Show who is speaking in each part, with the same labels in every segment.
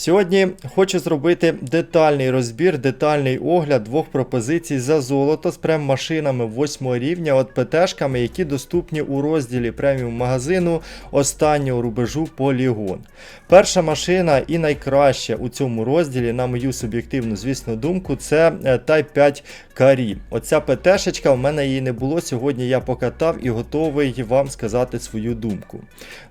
Speaker 1: Сьогодні хочу зробити детальний розбір, детальний огляд двох пропозицій за золото з прем-машинами 8 рівня, от ПТшками, які доступні у розділі преміум магазину останнього рубежу Полігон. Перша машина і найкраща у цьому розділі, на мою суб'єктивну, звісно, думку, це е, Type 5 Карі. Оця ПТшечка, в мене її не було. Сьогодні я покатав і готовий вам сказати свою думку.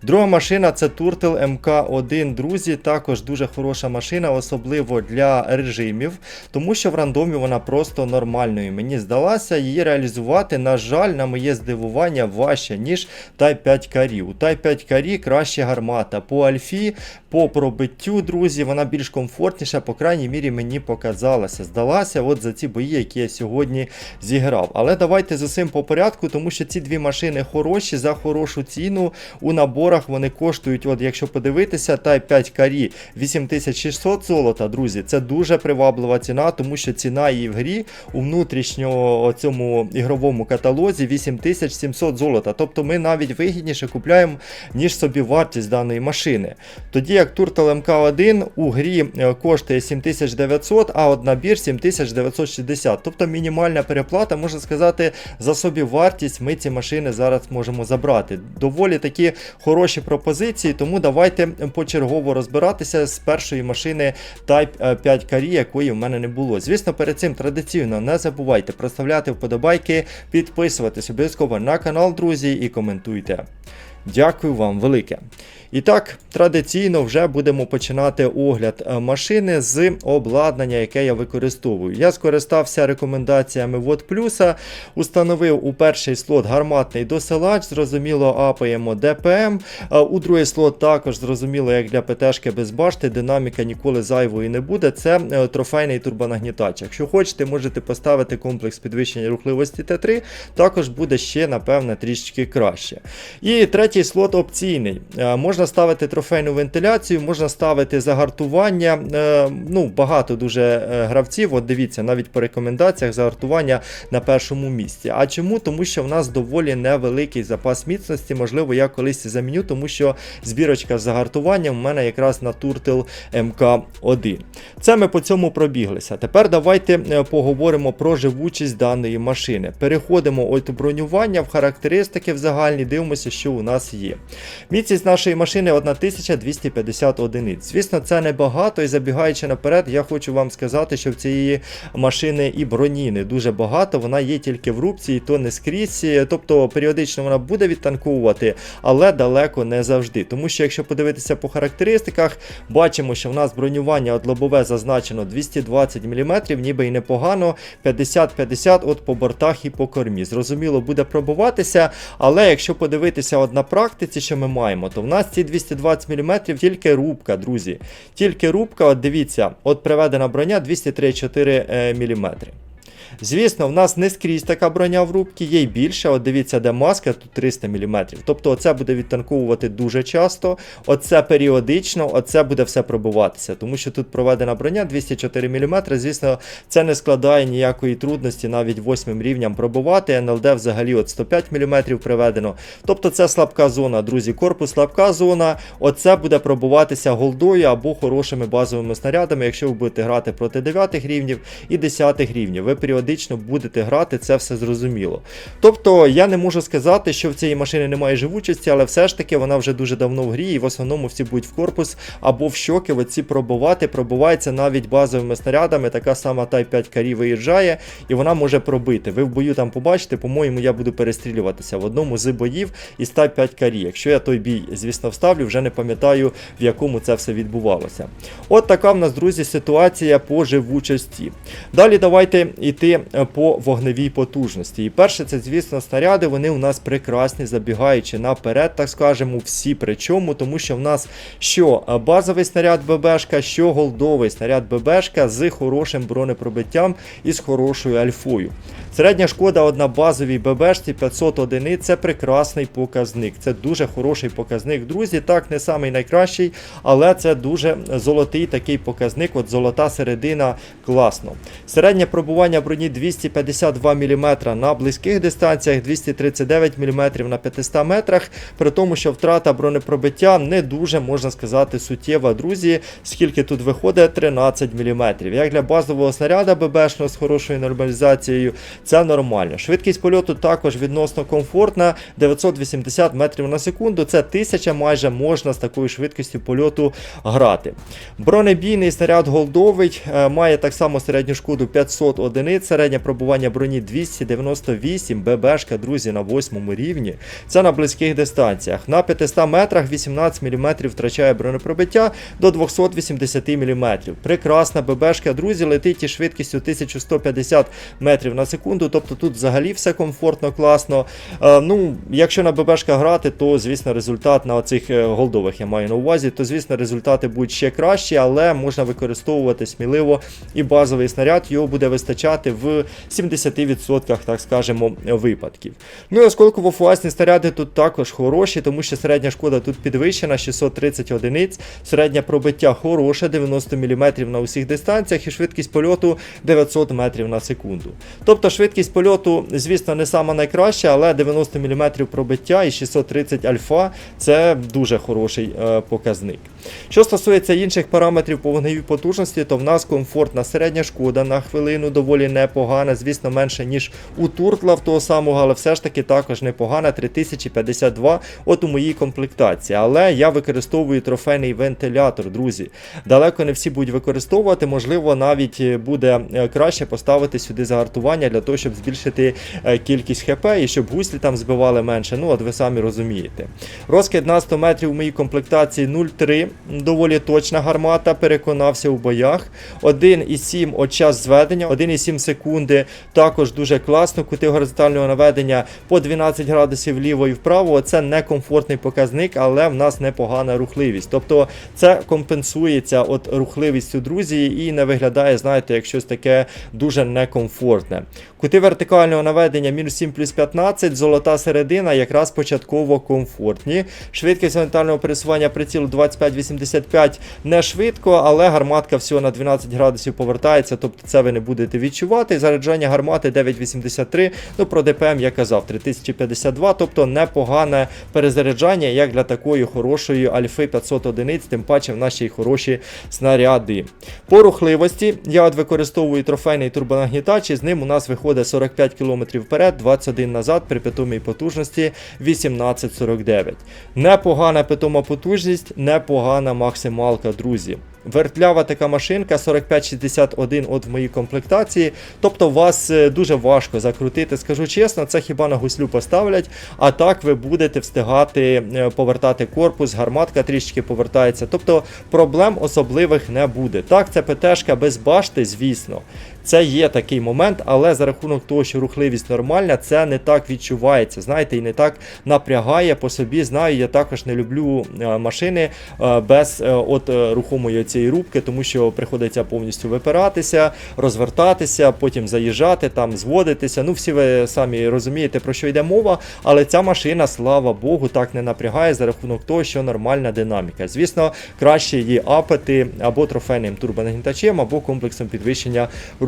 Speaker 1: Друга машина це Turtle MK1, друзі. Також дуже хороша машина, особливо для режимів, тому що в рандомі вона просто нормальною. Мені здалося, її реалізувати, на жаль, на моє здивування, важче, ніж Type 5 Карі. У Type 5 Карі краще гармата. По альфі, по пробиттю, друзі, вона більш комфортніша, по крайній мірі, мені показалося. Здалася от за ці бої, які я сьогодні зіграв. Але давайте з усім по порядку, тому що ці дві машини хороші за хорошу ціну. У наборах вони коштують, от якщо подивитися, Type 5 Карі 8600 золота, друзі. Це дуже приваблива ціна, тому що ціна її в грі у внутрішньому цьому ігровому каталозі 8700 золота. Тобто ми навіть вигідніше купляємо, ніж собі вартість даної машини. Тоді як Turtle MK1 у грі е, коштує 7900, а от набір 7960. Тобто мінімальна переплата, можна сказати, за собі вартість ми ці машини зараз можемо забрати. Доволі такі хороші пропозиції, тому давайте почергово розбиратися з першої машини Type 5 Carry, якої в мене не було. Звісно, перед цим традиційно не забувайте проставляти вподобайки, підписуватись обов'язково на канал, друзі, і коментуйте. Дякую вам велике. І так, традиційно вже будемо починати огляд е, машини з обладнання, яке я використовую. Я скористався рекомендаціями Вот Плюса, установив у перший слот гарматний досилач, зрозуміло, апаємо ДПМ. Е, У другий слот також зрозуміло, як для ПТшки без башти, динаміка ніколи зайвої не буде. Це е, трофейний турбонагнітач. Якщо хочете, можете поставити комплекс підвищення рухливості Т3, також буде ще, напевне, трішечки краще. І третій слот опційний. Е, Можна ставити трофейну вентиляцію, можна ставити загартування. Е, Ну, Багато дуже е, гравців. От дивіться, навіть по рекомендаціях загартування на першому місці. А чому? Тому що в нас доволі невеликий запас міцності. Можливо, я колись заміню, тому що збірочка з загартуванням в мене якраз на Turtle MK1. Це ми по цьому пробіглися. Тепер давайте поговоримо про живучість даної машини. Переходимо от бронювання в характеристики в загальні, дивимося, що у нас є. Міцність нашої машини 1250 одиниць. Звісно, це небагато, і забігаючи наперед, я хочу вам сказати, що в цієї машини і броні не дуже багато. Вона є тільки в рубці, і то не скрізь. Тобто періодично вона буде відтанковувати, але далеко не завжди. Тому що, якщо подивитися по характеристиках, бачимо, що в нас бронювання от лобове зазначено 220 мм, ніби і непогано. 50-50 от по бортах і по кормі. Зрозуміло, буде пробуватися, але якщо подивитися от на практиці, що ми маємо, то в нас ці 220 мм тільки рубка, друзі. Тільки рубка, от дивіться, от приведена броня 234 мм. Звісно, в нас не скрізь така броня в рубці, є й більше. От дивіться, де маска, тут 300 мм. Тобто, оце буде відтанковувати дуже часто, оце періодично, оце буде все пробуватися. Тому що тут проведена броня 204 мм. Звісно, це не складає ніякої трудності навіть 8 рівням пробувати. НЛД взагалі от 105 мм приведено. Тобто це слабка зона, друзі. Корпус слабка зона. Оце буде пробуватися голдою або хорошими базовими снарядами, якщо ви будете грати проти 9 рівнів і 10 рівнів. Ви періодично будете грати, це все зрозуміло. Тобто я не можу сказати, що в цієї машини немає живучості, але все ж таки вона вже дуже давно в грі, і в основному всі будуть в корпус або в щоки оці пробувати. Пробувається навіть базовими снарядами. Така сама Type 5 карі виїжджає, і вона може пробити. Ви в бою там побачите, по-моєму, я буду перестрілюватися в одному з боїв із Type 5 карі. Якщо я той бій, звісно, вставлю, вже не пам'ятаю, в якому це все відбувалося. От така в нас, друзі, ситуація по живучості. Далі давайте йти е, по вогневій потужності. І перше, це, звісно, снаряди, вони у нас прекрасні, забігаючи наперед, так скажемо, всі причому, тому що в нас що е, базовий снаряд ББшка, що голдовий снаряд ББшка з хорошим бронепробиттям і з хорошою альфою. Середня шкода на базовій ББшці 500 одиниць це прекрасний показник. Це дуже хороший показник, друзі. Так, не самий найкращий, але це дуже золотий такий показник. От золота середина класно. Середнє пробування броні 252 мм на близьких дистанціях, 239 мм на 500 метрах. При тому, що втрата бронепробиття не дуже можна сказати суттєва, друзі. Скільки тут виходить? 13 мм. Як для базового снаряда ББшного з хорошою нормалізацією, це нормально. Швидкість польоту також відносно комфортна, 980 метрів на секунду. Це 1000 майже можна з такою швидкістю польоту грати. Бронебійний снаряд голдовий е, має так само середню шкоду 500 одиниць, середнє пробування броні 298, ББшка, друзі, на 8 рівні. Це на близьких дистанціях. На 500 метрах 18 мм втрачає бронепробиття до 280 мм. Прекрасна ББшка, друзі, летить із швидкістю 1150 метрів на секунду. Тобто тут взагалі все комфортно, класно. Е, ну, якщо на ББшка грати, то звісно результат на оцих е, голдових я маю на увазі, то звісно результати будуть ще кращі, але можна використовувати сміливо і базовий снаряд, його буде вистачати в 70%, так скажемо, випадків. Ну і осколково фуасні снаряди тут також хороші, тому що середня шкода тут підвищена, 630 одиниць, середнє пробиття хороше, 90 мм на усіх дистанціях, і швидкість польоту 900 метрів на секунду. Тобто швидкість польоту, звісно, не сама найкраща, але 90 мм пробиття і 630 альфа це дуже хороший е, показник. Що стосується інших параметрів по вогневій потужності, то в нас комфортна середня шкода на хвилину доволі непогана, звісно, менше, ніж у Туртла в того самого, але все ж таки також непогана 3052 от у моїй комплектації. Але я використовую трофейний вентилятор, друзі. Далеко не всі будуть використовувати, можливо, навіть буде е, краще поставити сюди загартування для того, щоб збільшити е, кількість ХП і щоб гуслі там збивали менше. Ну, от ви самі розумієте. Розкид на 100 метрів у моїй комплектації 0,3. Доволі точна гармата, переконався у боях. 1,7 от час зведення, 1,7 секунди. Також дуже класно. Кути горизонтального наведення по 12 градусів вліво і вправо. Це некомфортний показник, але в нас непогана рухливість. Тобто це компенсується от рухливістю, друзі, і не виглядає, знаєте, як щось таке дуже некомфортне. Кути вертикального наведення мінус 7 плюс 15, золота середина, якраз початково комфортні. Швидкість горизонтального пересування прицілу 25-85 не швидко, але гарматка всього на 12 градусів повертається, тобто це ви не будете відчувати. Заряджання гармати 9,83. Ну про ДПМ я казав 3052, тобто непогане перезаряджання, як для такої хорошої альфи 500 одиниць, тим паче в нашій хороші снаряди. По рухливості я от використовую трофейний турбонагнітач, і з ним у нас виходить 45 км вперед, 21 назад при питомій потужності 1849. Непогана питома потужність, непогана максималка, друзі. Вертлява така машинка 4561 от в моїй комплектації. Тобто вас е, дуже важко закрутити, скажу чесно, це хіба на гуслю поставлять, а так ви будете встигати е, повертати корпус, гарматка трішки повертається. Тобто проблем особливих не буде. Так, це ПТшка без башти, звісно. Це є такий момент, але за рахунок того, що рухливість нормальна, це не так відчувається. Знаєте, і не так напрягає по собі. Знаю, я також не люблю е, машини е, без е, от рухомої цієї рубки, тому що приходиться повністю випиратися, розвертатися, потім заїжджати, там зводитися. Ну, всі ви самі розумієте, про що йде мова, але ця машина, слава Богу, так не напрягає за рахунок того, що нормальна динаміка. Звісно, краще її апати або трофейним турбонагнітачем, або комплексом підвищення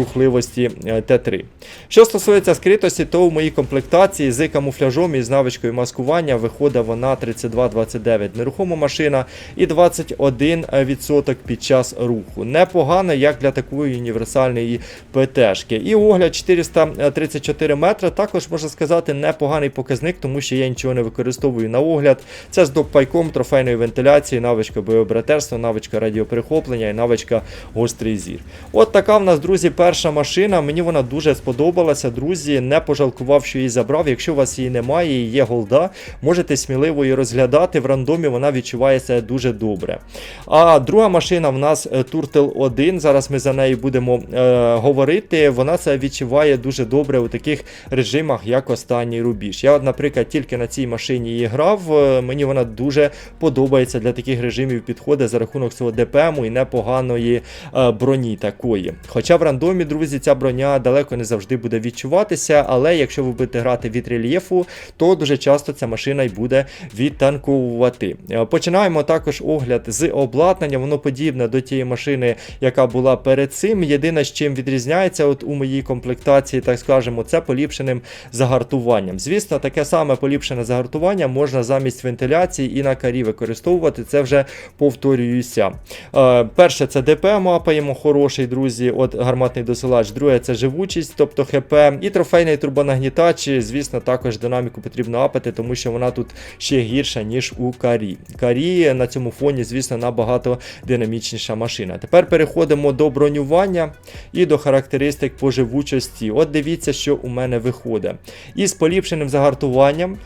Speaker 1: рухливості е, Т3. Що стосується скритості, то в моїй комплектації з камуфляжом і з навичкою маскування виходить вона 32-29 нерухома машина і 21% під час руху. Непогано, як для такої універсальної ПТшки. І огляд 434 метри також можна сказати непоганий показник, тому що я нічого не використовую на огляд. Це з допайком трофейної вентиляції, навичка боєобратерства, навичка радіоперехоплення і навичка гострий зір. От така в нас, друзі, перша машина. Мені вона дуже сподобалася, друзі. Не пожалкував, що її забрав. Якщо у вас її немає і є голда, можете сміливо її розглядати. В рандомі вона відчувається дуже добре. А друга машина в нас Turtle 1. Зараз ми за нею будемо е, говорити. Вона це відчуває дуже добре у таких режимах, як останній рубіж. Я, наприклад, тільки на цій машині її грав. е, Мені вона дуже подобається для таких режимів підходить за рахунок свого ДПМу і непоганої е, броні такої. Хоча в рандомі, друзі, ця броня далеко не завжди буде відчуватися, але якщо ви будете грати від рельєфу, то дуже часто ця машина й буде відтанковувати. Е, Починаємо також огляд з обладнання, воно подібне до тієї машини, яка була перед цим. Єдине, з чим відрізняється от у моїй комплектації, так скажемо, це поліпшеним загартуванням. Звісно, таке саме поліпшене загартування можна замість вентиляції і на карі використовувати. Це вже повторююся. Е, перше, це ДП мапаємо, хороший, друзі, от гарматний досилач. Друге, це живучість, тобто ХП. І трофейний турбонагнітач, звісно, також динаміку потрібно апати, тому що вона тут ще гірша, ніж у карі. Карі на цьому фоні, звісно, набагато динамічніша машина. Тепер переходимо до бронювання і до характеристик по живучості. От дивіться, що у мене виходить. Із поліпшеним загартуванням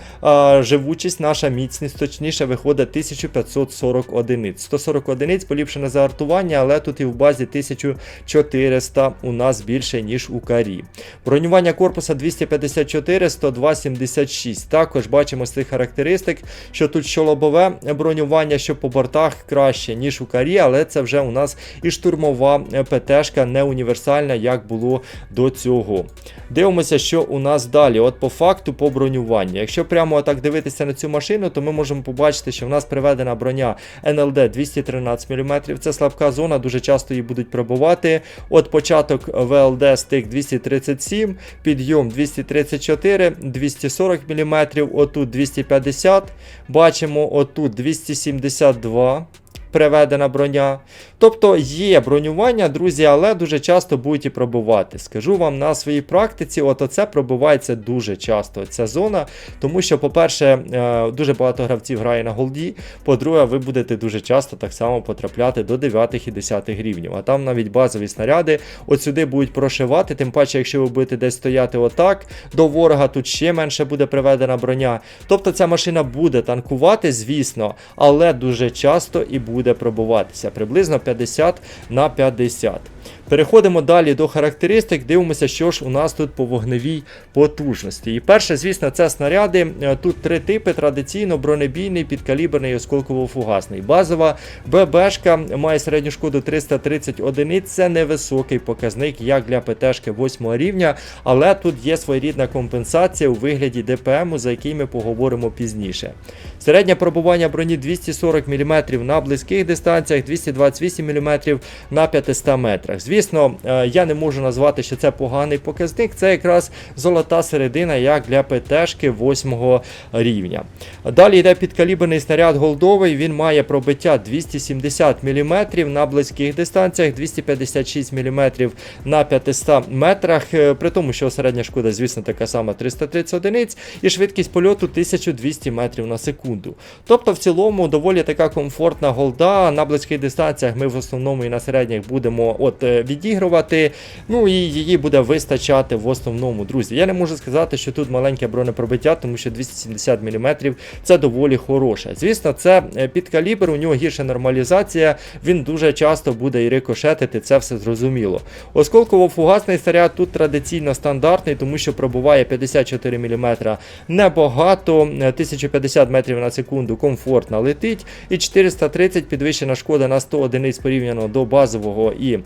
Speaker 1: живучість, наша міцність, точніше, виходить 1540 одиниць. 140 одиниць поліпшене загартування, але тут і в базі 1400 у нас більше, ніж у карі. Бронювання корпуса 254, 102, 76. Також бачимо з цих характеристик, що тут що лобове бронювання, що по бортах краще, ніж у карі, але це вже у нас і штурмова ПТшка, не універсальна, як було до цього. Дивимося, що у нас далі. От по факту по бронюванню. Якщо прямо так дивитися на цю машину, то ми можемо побачити, що в нас приведена броня NLD 213 мм. Це слабка зона, дуже часто її будуть пробувати. От початок VLD стик 237, підйом 234, 240 мм, отут 250. Бачимо, отут 272. Приведена броня. Тобто є бронювання, друзі, але дуже часто будуть і пробувати. Скажу вам на своїй практиці, от оце пробивається дуже часто. Ця зона, тому що, по-перше, е, дуже багато гравців грає на голді. По-друге, ви будете дуже часто так само потрапляти до 9 і 10 рівнів. А там навіть базові снаряди от сюди будуть прошивати. Тим паче, якщо ви будете десь стояти отак, до ворога тут ще менше буде приведена броня. Тобто ця машина буде танкувати, звісно, але дуже часто і буде пробуватися. Приблизно 50 на 50. Переходимо далі до характеристик, дивимося, що ж у нас тут по вогневій потужності. І перше, звісно, це снаряди. Е, Тут три типи: традиційно бронебійний, підкаліберний і осколково-фугасний. Базова ББшка має середню шкоду 330 одиниць. Це невисокий показник, як для ПТшки 8 рівня, але тут є своєрідна компенсація у вигляді ДПМу, за який ми поговоримо пізніше. Середнє пробування броні 240 мм на близьких дистанціях, 228 мм на 500 метрах. Звісно, е, я не можу назвати, що це поганий показник. Це якраз золота середина, як для ПТшки 8 рівня. Далі йде підкаліберний снаряд голдовий. Він має пробиття 270 мм на близьких дистанціях, 256 мм на 500 метрах. е, При тому, що середня шкода, звісно, така сама 330 одиниць, і швидкість польоту 1200 метрів на секунду. Тобто, в цілому, доволі така комфортна голда. На близьких дистанціях ми в основному і на середніх будемо от е, відігрувати. Ну і її буде вистачати в основному, друзі. Я не можу сказати, що тут маленьке бронепробиття, тому що 270 мм це доволі хороше. Звісно, це е, під калібр, у нього гірша нормалізація, він дуже часто буде і рикошетити, це все зрозуміло. Осколково-фугасний снаряд тут традиційно стандартний, тому що пробуває 54 мм небагато, е, 1050 метрів на секунду комфортно летить, і 430 підвищена шкода на 100 одиниць порівняно до базового і е,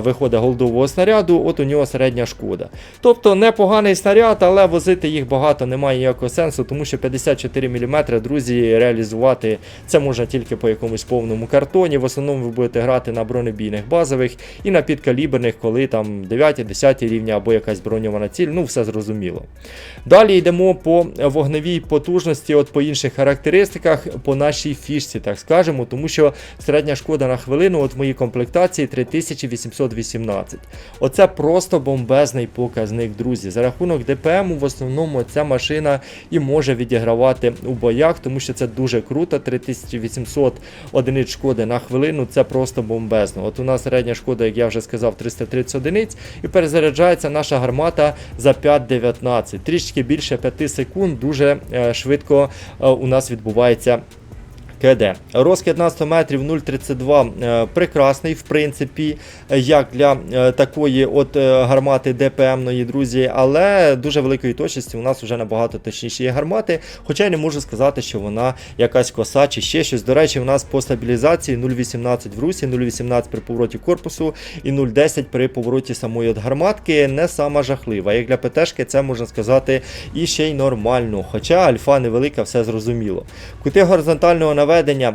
Speaker 1: виходить голдового снаряду, от у нього середня шкода. Тобто непоганий снаряд, але возити їх багато немає ніякого сенсу, тому що 54 мм, друзі, реалізувати це можна тільки по якомусь повному картоні. В основному ви будете грати на бронебійних базових і на підкаліберних, коли там 9-10 рівня або якась броньована ціль, ну все зрозуміло. Далі йдемо по вогневій потужності, от по інших характеристиках, по нашій фішці, так скажемо, тому що середня шкода на хвилину от в моїй комплектації 3818. Оце просто бомбезний показник, друзі. За рахунок ДПМу в основному ця машина і може відігравати у боях, тому що це дуже круто. 3800 одиниць шкоди на хвилину це просто бомбезно. От у нас середня шкода, як я вже сказав, 330 одиниць, і перезаряджається наша гармата за 5.19. Трішки більше 5 секунд, дуже е, швидко е, у нас відбувається КД. Розкид на 100 метрів 0,32 е, прекрасний, в принципі, як для е, такої от е, гармати ДПМної, друзі, але дуже великої точності у нас вже набагато точніші є гармати. Хоча я не можу сказати, що вона якась коса чи ще щось. До речі, у нас по стабілізації 0,18 в русі, 0,18 при повороті корпусу і 0,10 при повороті самої от гарматки. Не сама жахлива. Як для ПТшки, це можна сказати і ще й нормально. Хоча альфа невелика, все зрозуміло. Кути горизонтального наведення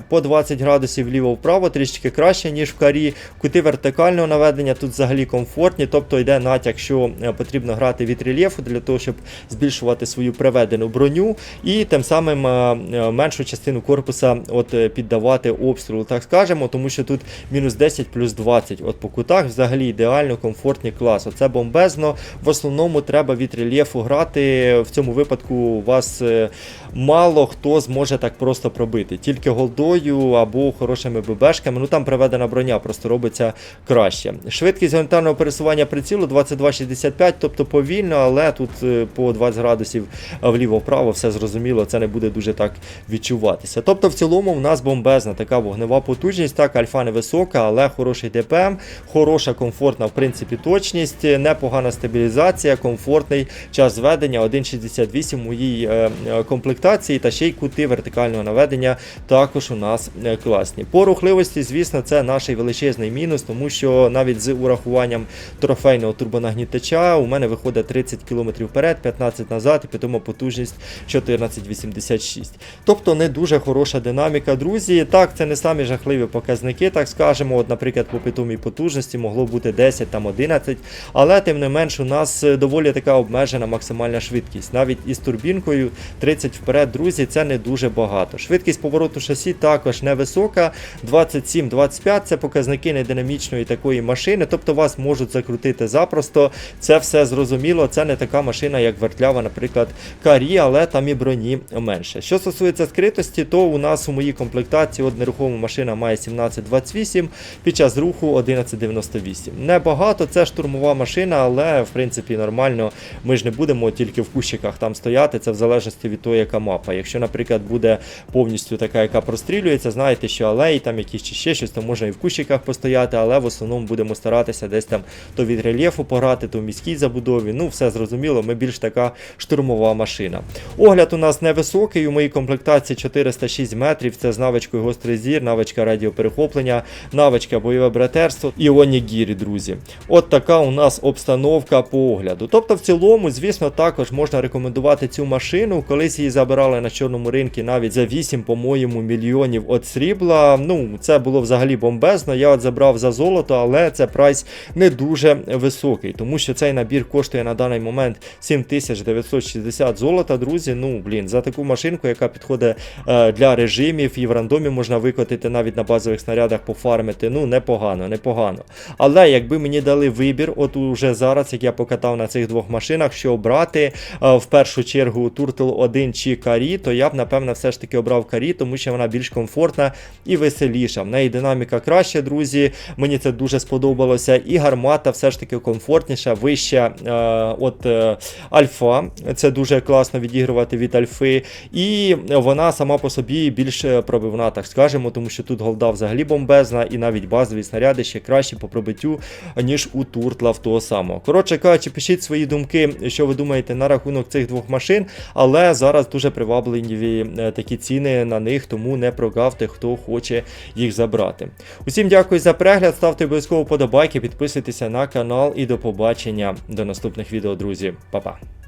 Speaker 1: по 20 градусів вліво-вправо, трішки краще, ніж в карі. Кути вертикального наведення тут взагалі комфортні, тобто йде натяк, що е, потрібно грати від рельєфу для того, щоб збільшувати свою приведену броню, і тим самим е, е, меншу частину корпуса от, піддавати обстрілу, так скажемо, тому що тут мінус 10 плюс 20. От по кутах взагалі ідеально комфортний клас. Оце бомбезно. В основному треба від рельєфу грати. В цьому випадку у вас мало хто зможе так просто пробити. Тільки голдою або хорошими ББшками. Ну там приведена броня просто робиться краще. Швидкість горизонтального пересування прицілу 22,65, тобто повільно, але тут е, по 20 градусів вліво-вправо все зрозуміло, це не буде дуже так відчуватися. Тобто, в цілому, в нас бомбезна така вогнева потужність. Так, альфа невисока, але хороший ДПМ, хороша, комфортна, в принципі, точність, непогана стабілізація, комфортний час зведення 1,68 у моїй е, комплектації, та ще й кути вертикального наведення також у нас е, класні. По рухливості, звісно, це наш величезний мінус, тому що навіть з урахуванням трофейного турбонагнітача у мене виходить 30 км вперед, 15 назад, і питома потужність 14,86. Тобто не дуже хороша динаміка, друзі. Так, це не самі жахливі показники, так скажемо. От, наприклад, по питомій потужності могло бути 10 там 11, але тим не менш у нас е, доволі така обмежена максимальна швидкість. Навіть із турбінкою 30 вперед, друзі, це не дуже багато. Швидкість повороту шасі також невисока. 27-25 це показники нединамічної такої машини, тобто вас можуть закрутити запросто. Це все зрозуміло. Це не така машина, як вертлява, наприклад, карі, але там і броні менше. Що стосується скритості, то у нас у моїй комплектації от нерухома машина має 1728, під час руху 1198. Небагато, це штурмова машина, але в принципі нормально. Ми ж не будемо тільки в кущиках там стояти. Це в залежності від того, яка мапа. Якщо, наприклад, буде повністю така, яка прострілюється, знаєте, що алеї, там якісь чи ще щось, то можна і в кущиках постояти, але в основному будемо старатися десь там то від рельєфу пограти, то в міській забудові. Ну, все зрозуміло, ми більш така штурмова машина. Огляд у нас невисокий, у моїй комплектації 406 метрів. Це з навичкою гострий зір, навичка радіоперехоплення, навичка бойове братерство і онігірі, друзі. От така у нас обстановка по огляду. Тобто, в цілому, звісно, також можна рекомендувати цю машину. Колись її забирали на чорному ринку навіть за 8, по-моєму, мільйонів от срібла. Ну, це було взагалі бомбезно. Я от забрав за золото, але це прайс не дуже високий, тому що цей набір коштує на даний момент 7960 золота, друзі. Ну, блін, за таку машинку, яка підходить е, для режимів, і в рандомі можна викотити навіть на базових снарядах пофармити. Ну, непогано, непогано. Але якби мені дали вибір, от уже зараз, як я покатав на цих двох машинах, що обрати е, в першу чергу Turtle 1 чи Карі, то я б напевно все ж таки обрав Карі, тому що вона більш комфортна і веселіша. В неї динаміка краща, друзі. Мені це дуже сподобалося. І гармата все ж таки комфортніша, вища е, от е, альфа. Це дуже класно відігрувати від альфи. І вона сама по собі більш е, пробивна, так скажемо, тому що тут голда взагалі бомбезна, і навіть базові снаряди ще кращі по пробиттю, ніж у Туртла в того самого. Коротше кажучи, пишіть свої думки, що ви думаєте на рахунок цих двох машин, але зараз дуже привабливі е, такі ціни на них, тому не прогавте, хто хоче їх забрати. Усім дякую за перегляд, ставте обов'язково подобайки, підписуйтеся на канал і до побачення до наступних відео, друзі. Па-па.